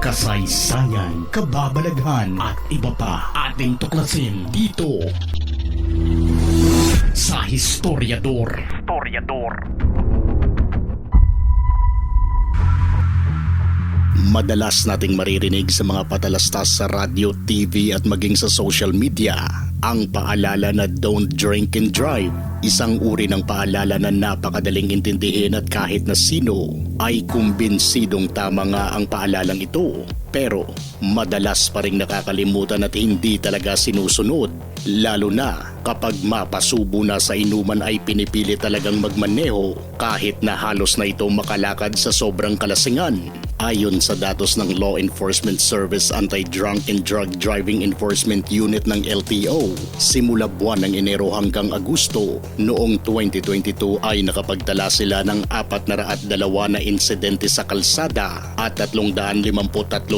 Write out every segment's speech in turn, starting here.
kasaysayan, kababalaghan at iba pa ating tuklasin dito sa Historiador. Historiador. Madalas nating maririnig sa mga patalastas sa radio, TV at maging sa social media ang paalala na don't drink and drive. Isang uri ng paalala na napakadaling intindihin at kahit na sino ay kumbinsidong tama nga ang paalalang ito. Pero madalas pa rin nakakalimutan at hindi talaga sinusunod. Lalo na kapag mapasubo na sa inuman ay pinipili talagang magmaneho kahit na halos na ito makalakad sa sobrang kalasingan. Ayon sa datos ng Law Enforcement Service Anti-Drunk and Drug Driving Enforcement Unit ng LTO, simula buwan ng Enero hanggang Agosto noong 2022 ay nakapagtala sila ng 402 na insidente sa kalsada at 353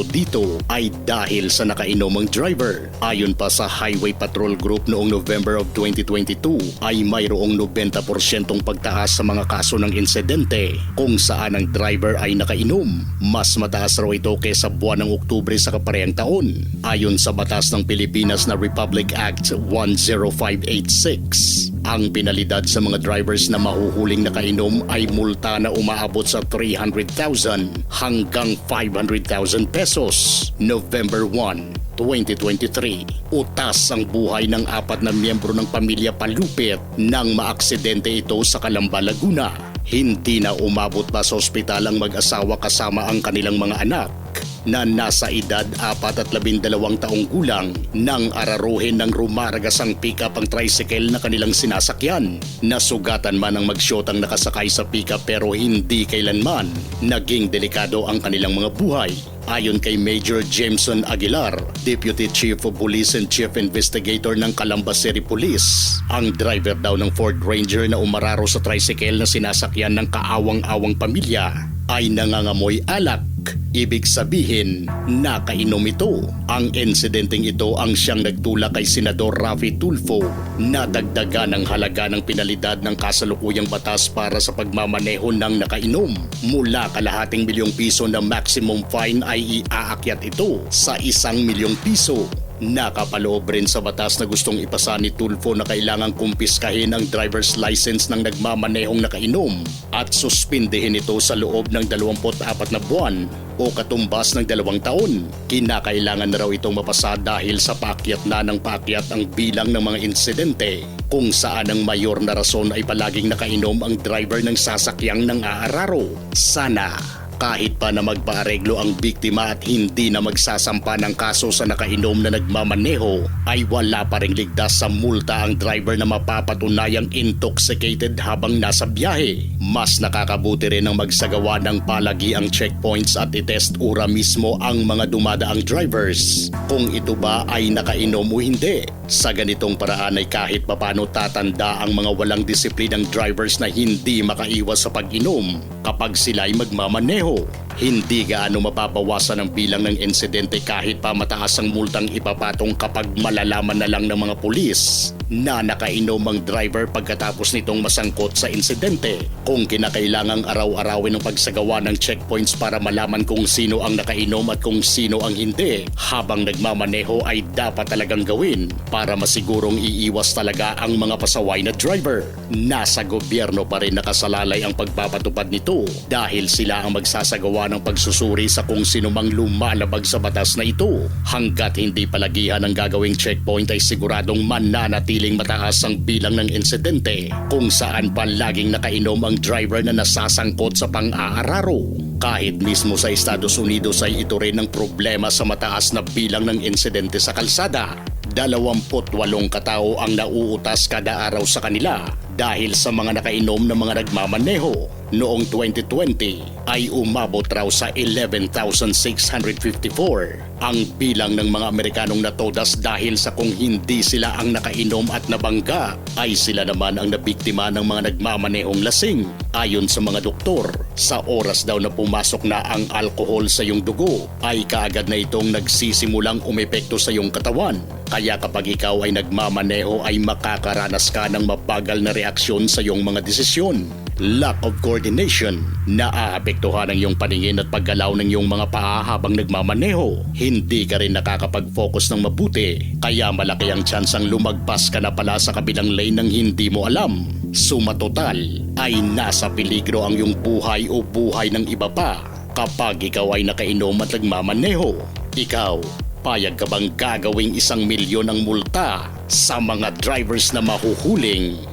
dito ay dahil sa nakainomang driver. Ayon pa sa Highway Patrol Group noong November of 2022 ay mayroong 90% pagtaas sa mga kaso ng insidente kung saan ang driver ay nakainom. Mas mataas raw ito kaysa buwan ng Oktubre sa kaparehang taon. Ayon sa batas ng Pilipinas na Republic Act 10586. Ang penalidad sa mga drivers na mahuhuling nakainom ay multa na umaabot sa 300,000 hanggang 500,000 pesos. November 1, 2023. Utas ang buhay ng apat na miyembro ng pamilya Palupit nang maaksidente ito sa Calamba, Laguna. Hindi na umabot pa sa ospital ang mag-asawa kasama ang kanilang mga anak na nasa edad 4 at 12 taong gulang nang araruhin ng rumaragas ang pick-up ang tricycle na kanilang sinasakyan. Nasugatan man ang magsyotang nakasakay sa pick-up pero hindi kailanman naging delikado ang kanilang mga buhay. Ayon kay Major Jameson Aguilar, Deputy Chief of Police and Chief Investigator ng Calamba City Police, ang driver daw ng Ford Ranger na umararo sa tricycle na sinasakyan ng kaawang-awang pamilya ay nangangamoy alak. Ibig sabihin, nakainom ito. Ang insidenteng ito ang siyang nagtula kay Senador Rafi Tulfo na dagdagan ng halaga ng pinalidad ng kasalukuyang batas para sa pagmamaneho ng nakainom. Mula kalahating milyong piso na maximum fine ay iaakyat ito sa isang milyong piso. Nakapaloob rin sa batas na gustong ipasa ni Tulfo na kailangang kumpiskahin ang driver's license ng nagmamanehong nakainom at suspindehin ito sa loob ng 24 na buwan o katumbas ng dalawang taon. Kinakailangan na raw itong mapasa dahil sa paakyat na ng paakyat ang bilang ng mga insidente kung saan ang mayor na rason ay palaging nakainom ang driver ng sasakyang ng aararo. Sana kahit pa na magpaareglo ang biktima at hindi na magsasampa ng kaso sa nakainom na nagmamaneho ay wala pa ring ligtas sa multa ang driver na mapapatunayang intoxicated habang nasa biyahe. Mas nakakabuti rin ang magsagawa ng palagi ang checkpoints at itest ura mismo ang mga dumadaang drivers kung ito ba ay nakainom o hindi. Sa ganitong paraan ay kahit papano tatanda ang mga walang disiplinang drivers na hindi makaiwas sa pag-inom kapag sila ay magmamaneho. soul. Hindi gaano mababawasan ang bilang ng insidente kahit pa mataas ang multang ipapatong kapag malalaman na lang ng mga pulis na nakainom ang driver pagkatapos nitong masangkot sa insidente. Kung kinakailangang araw-arawin ang pagsagawa ng checkpoints para malaman kung sino ang nakainom at kung sino ang hindi habang nagmamaneho ay dapat talagang gawin para masigurong iiwas talaga ang mga pasaway na driver. Nasa gobyerno pa rin nakasalalay ang pagpapatupad nito dahil sila ang magsasagawa ng pagsusuri sa kung sino mang lumalabag sa batas na ito. Hanggat hindi palagihan ang gagawing checkpoint ay siguradong mananatiling mataas ang bilang ng insidente kung saan pa laging nakainom ang driver na nasasangkot sa pang-aararo. Kahit mismo sa Estados Unidos ay ito rin ang problema sa mataas na bilang ng insidente sa kalsada 28 katao ang nauutas kada araw sa kanila dahil sa mga nakainom na mga nagmamaneho. Noong 2020 ay umabot raw sa 11,654 ang bilang ng mga Amerikanong natodas dahil sa kung hindi sila ang nakainom at nabangga ay sila naman ang nabiktima ng mga nagmamanehong lasing. Ayon sa mga doktor, sa oras daw na pumasok na ang alkohol sa iyong dugo ay kaagad na itong nagsisimulang umepekto sa iyong katawan. Kaya kapag ikaw ay nagmamaneho ay makakaranas ka ng mabagal na reaksyon sa iyong mga desisyon. Lack of coordination, naaapektuhan ang iyong paningin at paggalaw ng iyong mga paa habang nagmamaneho. Hindi ka rin nakakapag-focus ng mabuti, kaya malaki ang tsansang lumagpas ka na pala sa kabilang lane ng hindi mo alam. Suma total ay nasa peligro ang iyong buhay o buhay ng iba pa kapag ikaw ay nakainom at nagmamaneho. Ikaw, payag ka bang gagawing isang milyon ang multa sa mga drivers na mahuhuling